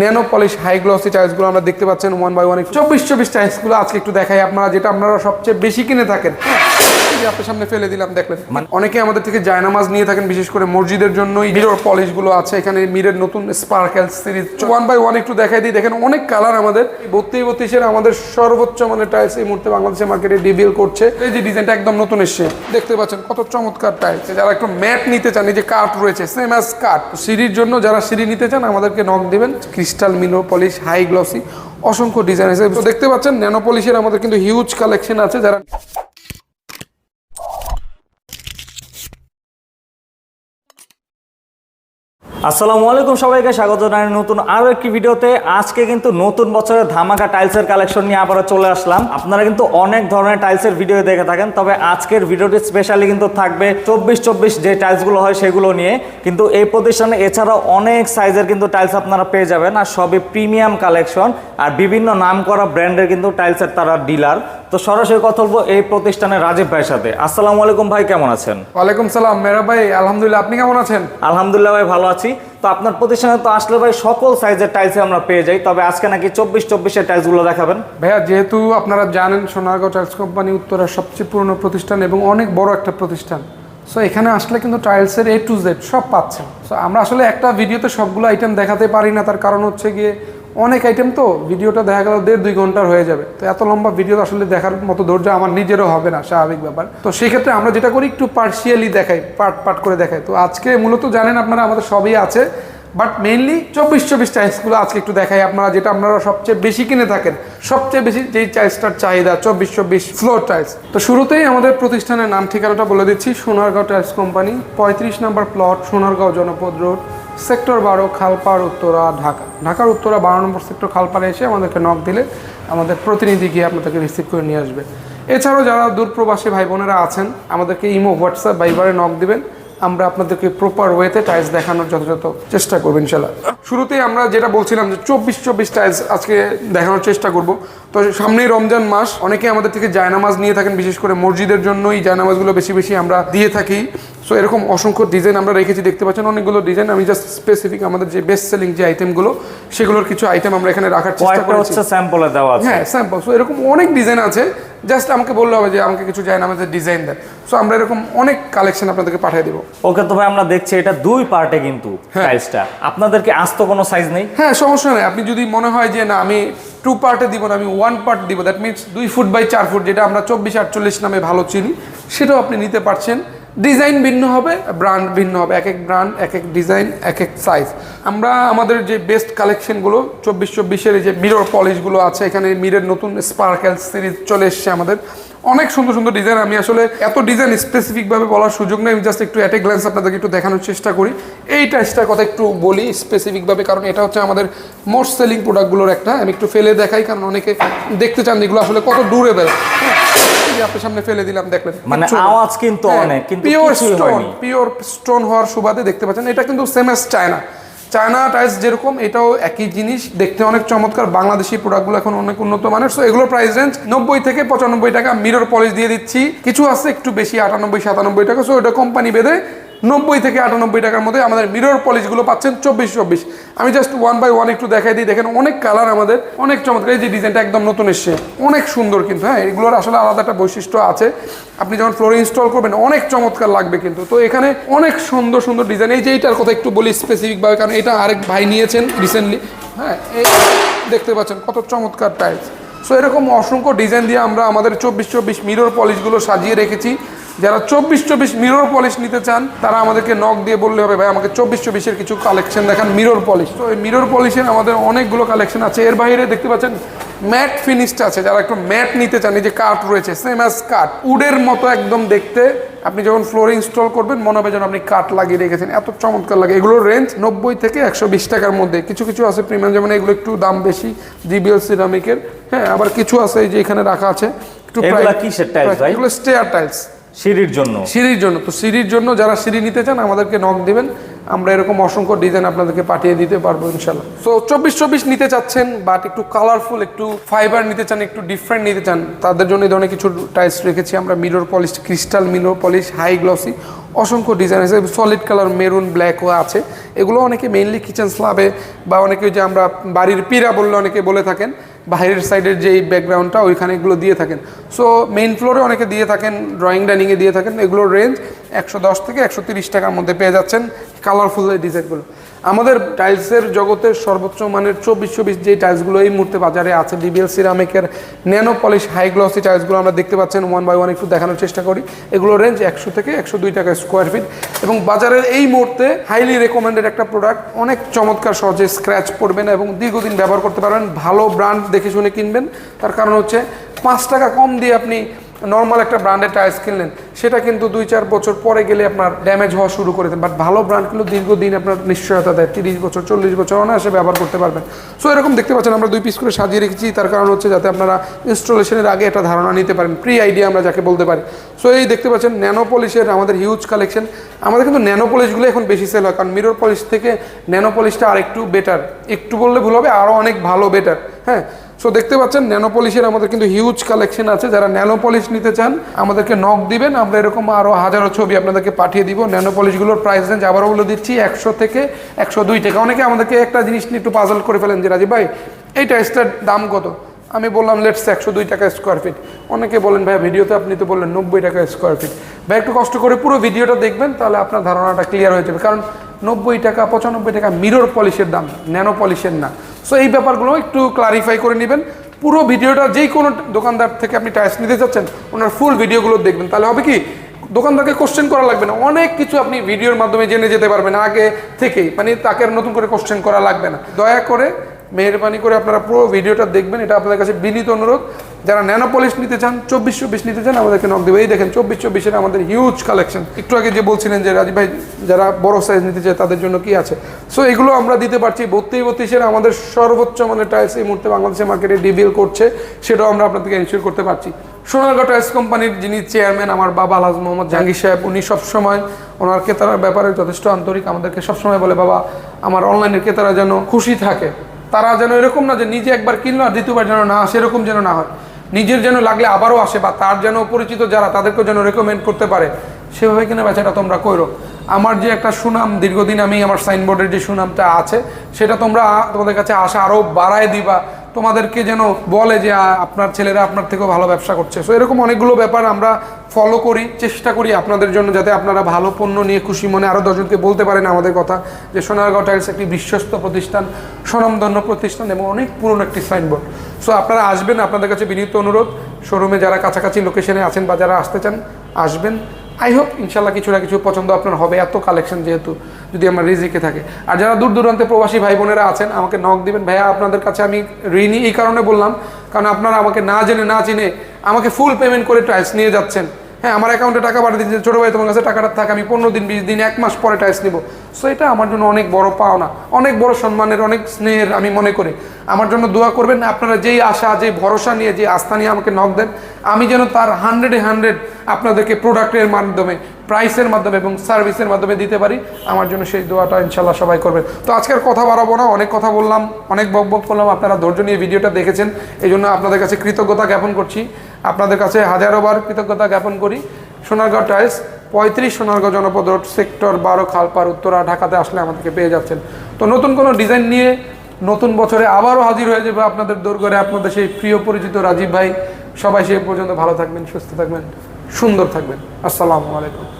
Nano polish high glossy টাইলসগুলো আমরা দেখতে পাচ্ছেন ওয়ান বাই ওয়ান চব্বিশ চব্বিশ টাইলসগুলো আজকে একটু দেখাই আপনারা, যেটা আপনারা সবচেয়ে বেশি কিনে থাকেন। আপনার সামনে ফেলে দিলাম দেখলেন। অনেকে আমাদের থেকে জায়নামাজ নিয়ে থাকেন বিশেষ করে মসজিদের জন্য মিরর পলিশগুলো আছে এখানে মিরের নতুন sparkle series one by one একটু দেখাই দিই দেখেন অনেক কালার আমাদের। বত্রিশ বত্রিশের আমাদের সর্বোচ্চ মানে টাইলস এই মুহূর্তে বাংলাদেশের মার্কেটে ডিবিএল করছে। এই যে ডিজাইনটা একদম নতুন এসছে দেখতে পাচ্ছেন কত চমৎকার টাইলস যারা একটু ম্যাট নিতে চান এই যে কাঠ রয়েছে সেম অ্যাজ কাঠ সিঁড়ির জন্য যারা সিঁড়ি নিতে চান আমাদেরকে নক দিবেন। ক্রিস্টাল মিনো পলিশ হাই গ্লসি অসংখ্য ডিজাইন আছে। তো দেখতে পাচ্ছেন ন্যানো পলিশের আমাদের কিন্তু হিউজ কালেকশন আছে যারা আসসালামু আলাইকুম সবাইকে স্বাগত জানাই নতুন আরও একটি ভিডিওতে। আজকে কিন্তু নতুন বছরের ধামাকা টাইলসের কালেকশন নিয়ে আবারও চলে আসলাম। আপনারা কিন্তু অনেক ধরনের টাইলসের ভিডিও দেখে থাকেন তবে আজকের ভিডিওটি স্পেশালি কিন্তু থাকবে চব্বিশ চব্বিশ যে টাইলসগুলো হয় সেগুলো নিয়ে। কিন্তু এই প্রতিষ্ঠানে এছাড়াও অনেক সাইজের কিন্তু টাইলস আপনারা পেয়ে যাবেন আর সবই প্রিমিয়াম কালেকশন আর বিভিন্ন নাম করা ব্র্যান্ডের কিন্তু টাইলসের তারা ডিলার। তো সরাসরি কথা বলব এই প্রতিষ্ঠানের রাজীব ভাইয়ের সাথে। আসসালামু আলাইকুম ভাই কেমন আছেন? ওয়ালাইকুম সালাম। মেরা ভাই আলহামদুলিল্লাহ আপনি কেমন আছেন? আলহামদুলিল্লাহ ভাই ভালো আছি। তো আপনার প্রতিষ্ঠানে তো আসলে ভাই সকল সাইজের টাইলস আমরা পেয়ে যাই। তবে আজকে নাকি চব্বিশ চব্বিশের টাইলসগুলো দেখাবেন। ভাইয়া, যেহেতু আপনারা জানেন সোনারগাঁও টাইলস কোম্পানি উত্তরের সবচেয়ে পুরনো প্রতিষ্ঠান এবং অনেক বড় একটা প্রতিষ্ঠান। সো এখানে আসলে কিন্তু টাইলসের এ টু জেড সব পাচ্ছেন। সো আমরা আসলে একটা ভিডিওতে সবগুলো আইটেম দেখাতে পারি না। তার কারণ হচ্ছে গিয়ে অনেক আইটেম তো, ভিডিওটা দেখা গেল দেড় দুই ঘণ্টার হয়ে যাবে। তো এত লম্বা ভিডিও আসলে দেখার মতো ধৈর্য আমার নিজেরও হবে না, স্বাভাবিক ব্যাপার। তো সেই ক্ষেত্রে আমরা যেটা করি, একটু পার্সিয়ালি দেখাই পার্ট পার্ট করে দেখাই। তো আজকে মূলত জানেন আপনারা, আমাদের সবই আছে বাট মেইনলি চব্বিশ চব্বিশ টাইলসগুলো আজকে একটু দেখাই। আপনারা যেটা, আপনারা সবচেয়ে বেশি কিনে থাকেন, সবচেয়ে বেশি যেই টাইলসটার চাহিদা চব্বিশ চব্বিশ ফ্লোর টাইলস তো শুরুতেই আমাদের প্রতিষ্ঠানের নাম ঠিকানাটা বলে দিচ্ছি, সোনারগাঁও টাইলস কোম্পানি পঁয়ত্রিশ নম্বর plot Sonargaon Janapath road sector বারো, খালপাড়, উত্তরা, ঢাকা। ঢাকার উত্তরা বারো নম্বর সেক্টর, খালপাড়ে এসে আমাদেরকে নক দিলে আমাদের প্রতিনিধি গিয়ে আপনাদেরকে রিসিভ করে নিয়ে আসবে। এছাড়াও যারা দূরপ্রবাসী ভাই বোনেরা আছেন, আমাদেরকে ইমো হোয়াটসঅ্যাপ বাইবারে নক দিবেন। আমরা আপনাদেরকে প্রপার ওয়েতে টাইলস দেখানোর যথাযথ চেষ্টা করব ইনশাল্লাহ শুরুতেই আমরা যেটা বলছিলাম যে চব্বিশ চব্বিশ টাইলস আজকে দেখানোর চেষ্টা করব। তো সামনেই রমজান মাস অনেকে আমাদের থেকে জায়নামাজ নিয়ে থাকেন বিশেষ করে মসজিদের জন্য এই জায়নামাজগুলো বেশি বেশি আমরা দিয়ে থাকি। সো এরকম অসংখ্য ডিজাইন আমরা রেখেছি দেখতে পাচ্ছেন অনেকগুলো ডিজাইন আমি জাস্ট স্পেসিফিক আমাদের যে বেস্ট সেলিং যে আইটেমগুলো সেগুলোর কিছু আইটেম আমরা এখানে রাখার চেষ্টা করেছি। হচ্ছে স্যাম্পলে দেওয়া আছে। হ্যাঁ স্যাম্পল সো এরকম অনেক ডিজাইন আছে। জাস্ট আমাকে বললে হবে যে আমাকে কিছু জায়নামাজের ডিজাইন দেন। সো আমরা এরকম অনেক কালেকশন আপনাদেরকে পাঠিয়ে দেবো। ওকে তো ভাই আমরা দেখছি এটা দুই পার্টে কিন্তু হ্যাঁ। টাইলসটা আপনাদেরকে আস্ত কোনো সাইজ নেই? হ্যাঁ সমস্যা নেই। আপনি যদি মনে হয় যে না আমি টু পার্টে দিব না আমি ওয়ান পার্ট দিব দ্যাট মিনস দুই ফুট বাই চার ফুট যেটা আমরা চব্বিশ আটচল্লিশ নামে ভালো চিনি সেটাও আপনি নিতে পারছেন। ডিজাইন ভিন্ন হবে ব্র্যান্ড ভিন্ন হবে। এক এক ব্র্যান্ড এক এক ডিজাইন এক এক সাইজ আমরা আমাদের যে বেস্ট কালেকশনগুলো চব্বিশ চব্বিশের এই যে মিরর পলিশগুলো আছে এখানে মিরের নতুন স্পার্কেল সিরিজ চলে এসছে আমাদের। অনেক সুন্দর সুন্দর ডিজাইন আমি আসলে এত ডিজাইন স্পেসিফিকভাবে বলার সুযোগ নেই। আমি জাস্ট একটু অ্যাট এ গ্ল্যান্স আপনাদেরকে একটু দেখানোর চেষ্টা করি। এই টাইসটার কথা একটু বলি স্পেসিফিকভাবে কারণ এটা হচ্ছে আমাদের মোস্ট সেলিং প্রোডাক্টগুলোর একটা। আমি একটু ফেলে দেখাই কারণ অনেকে দেখতে চান এগুলো আসলে কত দূরেবেল আপনার সামনে ফেলে দিলাম দেখলেন। মানে আওয়াজ কিন্তু অনেক কিন্তু পিওর স্টোন পিওর স্টোন হওয়ার সুবাদে দেখতে পাচ্ছেন এটা কিন্তু same as China China tiles যেরকম, এটাও একই জিনিস। দেখতে অনেক চমৎকার। বাংলাদেশি প্রোডাক্টগুলো এখন অনেক উন্নত মানের। সো এগুলো প্রাইস রেঞ্জ নব্বই থেকে পঁচানব্বই টাকা। মিরর পলিশ দিয়ে দিচ্ছি। কিছু আছে একটু বেশি, আটানব্বই, সাতানব্বই টাকা। সো এটা কোম্পানি বেঁধে নব্বই থেকে আটানব্বই টাকার মধ্যে আমাদের মিরর পলিশগুলো পাচ্ছেন চব্বিশ চব্বিশ। আমি জাস্ট ওয়ান বাই ওয়ান একটু দেখাই দিই। দেখেন অনেক কালার আমাদের, অনেক চমৎকার। এই যে ডিজাইনটা একদম নতুন এসছে, অনেক সুন্দর কিন্তু হ্যাঁ এগুলোর আসলে আলাদা একটা বৈশিষ্ট্য আছে। আপনি যখন ফ্লোরে ইনস্টল করবেন, অনেক চমৎকার লাগবে কিন্তু। তো এখানে অনেক সুন্দর সুন্দর ডিজাইন এই যে এইটার কথা একটু বলি স্পেসিফিকভাবে কারণ এটা আরেক ভাই নিয়েছেন রিসেন্টলি হ্যাঁ এই দেখতে পাচ্ছেন কত চমৎকার টাইলস সো এরকম অসংখ্য ডিজাইন দিয়ে আমরা আমাদের চব্বিশ চব্বিশ মিরর পলিশগুলো সাজিয়ে রেখেছি। যারা চব্বিশ চব্বিশ মিরর পলিশ নিতে চান তারা আমাদেরকে নক দিয়ে বললে হবে ভাই আমাকে চব্বিশ চব্বিশের কিছু কালেকশন দেখান মিরর পলিশ তো এই মিরর পলিশের আমাদের অনেকগুলো কালেকশন আছে। এর বাইরে দেখতে পাচ্ছেন ম্যাট ফিনিশটা আছে। যারা একটু ম্যাট নিতে চান এই যে কাঠ রয়েছে সেম অ্যাজ কাঠ উডের মতো একদম দেখতে। আপনি যখন ফ্লোরে ইনস্টল করবেন মনে হবে যেন আপনি কাঠ লাগিয়ে রেখেছেন। এত চমৎকার লাগে। এগুলোর রেঞ্জ নব্বই থেকে একশো বিশ টাকার মধ্যে। কিছু কিছু আছে প্রিমিয়াম যেমন এগুলো একটু দাম বেশি জিবিএল সিরামিকের হ্যাঁ আবার কিছু আছে এই যে এখানে রাখা আছে। একটু এগুলা স্টেয়ার টাইলস সিঁড়ির জন্য। সিঁড়ির জন্য। তো সিঁড়ির জন্য যারা সিঁড়ি নিতে চান, আমাদেরকে নক দিবেন। আমরা এরকম অসংখ্য ডিজাইন আপনাদেরকে পাঠিয়ে দিতে পারব ইনশাল্লাহ সো চব্বিশ চব্বিশ নিতে চাচ্ছেন বাট একটু কালারফুল একটু ফাইবার নিতে চান, একটু ডিফারেন্ট নিতে চান, তাদের জন্য এই ধরনের কিছু টাইলস রেখেছি আমরা। Mirror polish crystal mirror polish high glossy অসংখ্য ডিজাইন আছে। সলিড কালার মেরুন ব্ল্যাকও আছে। এগুলো অনেকে মেইনলি কিচেন স্লাবে বা অনেকে যে আমরা বাড়ির পিরা বললে অনেকে বলে থাকেন বাইরের সাইডের যেই ব্যাকগ্রাউন্ডটা ওইখানে এগুলো দিয়ে থাকেন। সো মেইন ফ্লোরে অনেকে দিয়ে থাকেন ড্রয়িং ডাইনিংয়ে দিয়ে থাকেন, এগুলোর রেঞ্জ একশো দশ থেকে একশো তিরিশ টাকার মধ্যে পেয়ে যাচ্ছেন। কালারফুল ডিজাইনগুলো আমাদের টাইলসের জগতের সর্বোচ্চ মানের চব্বিশ চব্বিশ যে টাইলসগুলো এই মুহূর্তে বাজারে আছে ডিবিএল সিরামিকের ন্যানো পলিশ হাই গ্লসি টাইলসগুলো আমরা দেখতে পাচ্ছেন ওয়ান বাই ওয়ান একটু দেখানোর চেষ্টা করি। এগুলো রেঞ্জ একশো থেকে একশো দুই টাকা স্কোয়ার ফিট এবং বাজারের এই মুহূর্তে হাইলি রেকমেন্ডেড একটা প্রোডাক্ট অনেক চমৎকার সহজে স্ক্র্যাচ পড়বে না এবং দীর্ঘদিন ব্যবহার করতে পারবেন, ভালো ব্র্যান্ড দেখে শুনে কিনবেন। তার কারণ হচ্ছে পাঁচ টাকা কম দিয়ে আপনি নর্মাল একটা ব্র্যান্ডের টাইলস কিনলেন সেটা কিন্তু দুই চার বছর পরে গেলে আপনার ড্যামেজ হওয়া শুরু করে দেন। বাট ভালো ব্র্যান্ড কিন্তু দীর্ঘদিন আপনার নিশ্চয়তা দেয়, তিরিশ বছর, চল্লিশ বছর অনায়াসে ব্যবহার করতে পারবেন। সো এরকম দেখতে পাচ্ছেন, আমরা দুই পিস করে সাজিয়ে রেখেছি, তার কারণ হচ্ছে যাতে আপনারা ইনস্টলেশনের আগে একটা ধারণা নিতে পারেন প্রি আইডিয়া আমরা যাকে বলতে পারি। সো এই দেখতে পাচ্ছেন ন্যানো পলিশের আমাদের হিউজ কালেকশন আমাদের কিন্তু ন্যানো পলিশগুলো এখন বেশি সেল হয়, কারণ মিরর পলিশ থেকে ন্যানো পলিশটা আর একটু বেটার একটু বললে ভুল হবে আরও অনেক ভালো বেটার হ্যাঁ? সো দেখতে পাচ্ছেন ন্যানো পলিশের আমাদের কিন্তু হিউজ কালেকশন আছে। যারা ন্যানো পলিশ নিতে চান, আমাদেরকে নক দিবেন। আমরা এরকম আরও হাজারো ছবি আপনাদেরকে পাঠিয়ে দিব। ন্যানো পলিশগুলোর প্রাইস রেঞ্জ আবারও বলে দিচ্ছি, একশো থেকে একশো দুই টাকা। অনেকে আমাদেরকে একটা জিনিস নিয়ে একটু পাজল করে ফেলেন যে, রাজীব ভাই এই টাইসটার দাম কত? আমি বললাম লেটস একশো দুই টাকা স্কোয়ার ফিট অনেকে বলেন ভাই ভিডিওতে আপনি তো বললেন নব্বই টাকা স্কোয়ার ফিট ভাই, একটু কষ্ট করে পুরো ভিডিওটা দেখবেন, তাহলে আপনার ধারণাটা ক্লিয়ার হয়ে যাবে। কারণ নব্বই টাকা, পঁচানব্বই টাকা মিরর পলিশের দাম ন্যানো পলিশের না। সো এই ব্যাপারগুলো একটু ক্লারিফাই করে নেবেন। পুরো ভিডিওটা যেই কোনো দোকানদার থেকে আপনি টাইস নিতে চাচ্ছেন ওনার ফুল ভিডিওগুলো দেখবেন। তাহলে হবে কি, দোকানদারকে কোশ্চেন করা লাগবে না। অনেক কিছু আপনি ভিডিওর মাধ্যমে জেনে যেতে পারবেন আগে থেকেই। মানে তাকে নতুন করে কোশ্চেন করা লাগবে না। দয়া করে, মেহরবানি করে আপনারা পুরো ভিডিওটা দেখবেন। এটা আপনাদের কাছে বিনীত অনুরোধ। যারা ন্যানো পলিশ নিতে চান, চব্বিশ চব্বিশ নিতে চান, আমাদেরকে নক দেবে। এই দেখেন, চব্বিশ চব্বিশের আমাদের হিউজ কালেকশন একটু আগে যে বলছিলেন যে রাজীব ভাই, যারা বড় সাইজ নিতে চায়, তাদের জন্য কি আছে? সো এগুলো আমরা দিতে পারছি। বত্রিশ বত্রিশের আমাদের সর্বোচ্চ মানের টাইলস এই মুহূর্তে বাংলাদেশের মার্কেটে ডিবিএল করছে। সেটাও আমরা আপনাদেরকে এনশিওর করতে পারছি। সোনারগাঁ টাইলস কোম্পানির যিনি চেয়ারম্যান আমার বাবা আলহাজ মোহাম্মদ জাহাঙ্গীর সাহেব, উনি সবসময় ওনার ক্রেতার ব্যাপারে যথেষ্ট আন্তরিক। আমাদেরকে সবসময় বলে, বাবা, আমার অনলাইনের ক্রেতারা যেন খুশি থাকে। তারা যেন এরকম না যে নিজে একবার কিনলো আর দ্বিতীয়বার যেন না আসে, এরকম যেন না হয়। নিজের যেন লাগলে আবারও আসে বা তার যেন পরিচিত যারা তাদেরকেও যেন রেকমেন্ড করতে পারে। সেভাবে কিনা বেচাটা তোমরা করো আমার যে একটা সুনাম, দীর্ঘদিন আমি আমার সাইনবোর্ডের যে সুনামটা আছে, সেটা তোমরা তোমাদের কাছে আসা আরও বাড়ায় দিবা। তোমাদেরকে যেন বলে যে আপনার ছেলেরা আপনার থেকেও ভালো ব্যবসা করছে। সো এরকম অনেকগুলো ব্যাপার আমরা ফলো করি, চেষ্টা করি আপনাদের জন্য যাতে আপনারা ভালো পণ্য নিয়ে খুশি মনে আরও দশজনকে বলতে পারেন আমাদের কথা যে, সোনারগাঁও টাইলস একটি বিশ্বস্ত প্রতিষ্ঠান, স্বনামধন্য প্রতিষ্ঠান এবং অনেক পুরনো একটি সাইনবোর্ড সো আপনারা আসবেন, আপনাদের কাছে বিনীত অনুরোধ। শোরুমে যারা কাছাকাছি লোকেশনে আছেন বা যারা আসতে চান, আসবেন। আই হোপ ইনশাল্লাহ কিছু না কিছু পছন্দ আপনার হবে, এত কালেকশন যেহেতু যদি আমার রিজিকে থাকে। আর যারা দূর দূরান্তে প্রবাসী ভাই বোনেরা আছেন, আমাকে নক দিবেন, ভাইয়া, আপনাদের কাছে আমি ঋণই এই কারণে বললাম, কারণ আপনারা আমাকে না জেনে, না চিনে আমাকে ফুল পেমেন্ট করে টাইলস নিয়ে যাচ্ছেন। হ্যাঁ আমার অ্যাকাউন্টে টাকা পাঠিয়ে দিচ্ছে ছোটো ভাই, তোমার কাছে টাকাটা থাকে, আমি পনেরো দিন, বিশ দিন, এক মাস পরে টাইলস নিব। সো এটা আমার জন্য অনেক বড় পাওনা, অনেক বড় সম্মানের, অনেক স্নেহের আমি মনে করি। আমার জন্য দোয়া করবেন, আপনারা যেই আশা যে ভরসা নিয়ে যে আস্থা নিয়ে আমাকে নক দেন, আমি যেন তার হান্ড্রেডে হান্ড্রেড আপনাদেরকে প্রোডাক্টের মাধ্যমে প্রাইসের মাধ্যমে এবং সার্ভিসের মাধ্যমে দিতে পারি। আমার জন্য সেই দোয়াটা ইনশাল্লাহ সবাই করবেন। তো আজকের কথা বাড়াবো না, অনেক কথা বললাম, অনেক বক বক করলাম, আপনারা ধৈর্য নিয়ে ভিডিওটা দেখেছেন এই জন্য আপনাদের কাছে কৃতজ্ঞতা জ্ঞাপন করছি। আপনাদের কাছে হাজারোবার কৃতজ্ঞতা জ্ঞাপন করি। সোনারগাঁও টাইলস পঁয়ত্রিশ সোনারগাঁও জনপদ রোড, সেক্টর বারো খালপার উত্তরা, ঢাকাতে আসলে আমাদেরকে পেয়ে যাচ্ছেন। তো নতুন কোনো ডিজাইন নিয়ে নতুন বছরে আবারও হাজির হয়ে যাবে আপনাদের দোরগড়ে আপনাদের সেই প্রিয় পরিচিত রাজীব ভাই, সবাই সে পর্যন্ত ভালো থাকবেন, সুস্থ থাকবেন, সুন্দর থাকবেন। আসসালামু আলাইকুম।